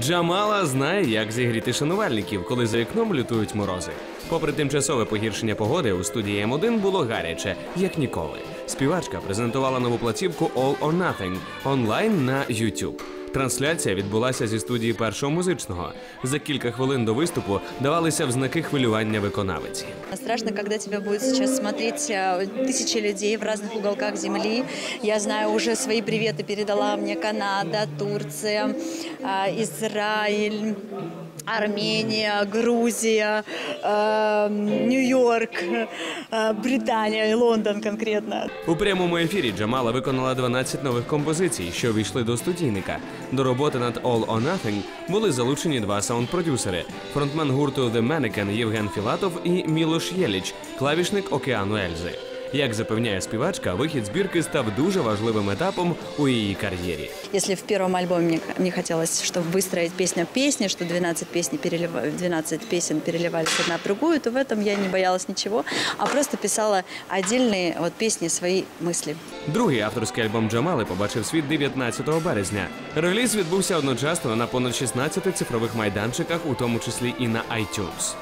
Джамала знає, як зігріти шанувальників, коли за вікном лютують морози. Попри тимчасове погіршення погоди, у студії М1 було гаряче, як ніколи. Співачка презентувала нову платівку All or Nothing онлайн на YouTube. Трансляція відбулася зі студії першого музичного. За кілька хвилин до виступу давалися взнаки хвилювання виконавиці. Страшно, когда тебя будет сейчас смотреть э, тысячи людей в разных уголках земли. Я знаю, уже свои приветы передала мне Канада, Турция, э, Израиль. Армения, Грузия, э, Нью-Йорк, э, Британия, и Лондон конкретно. У прямому ефірі Джамала виконала 12 нових композицій, що війшли до студійника. До роботи над All or Nothing були залучені два саунд-продюсери: фронтмен гурту The Mannequin Євген Філатов і Мілош Єліч, клавішник Океану Ельзи. Як запевняє співачка, вихід збірки став дуже важливим етапом у її кар'єрі. Если в первом альбоме мне, мне хотелось, чтобы выстроить песня в песне, что 12, песни перелива- 12 песен переливались одна в другую, то в этом я не боялась ничего, а просто писала отдельные вот песни, свои мысли. Другий авторський альбом Джамали побачив світ 19 березня. Реліз відбувся одночасно на понад 16 цифрових майданчиках, у тому числі і на iTunes.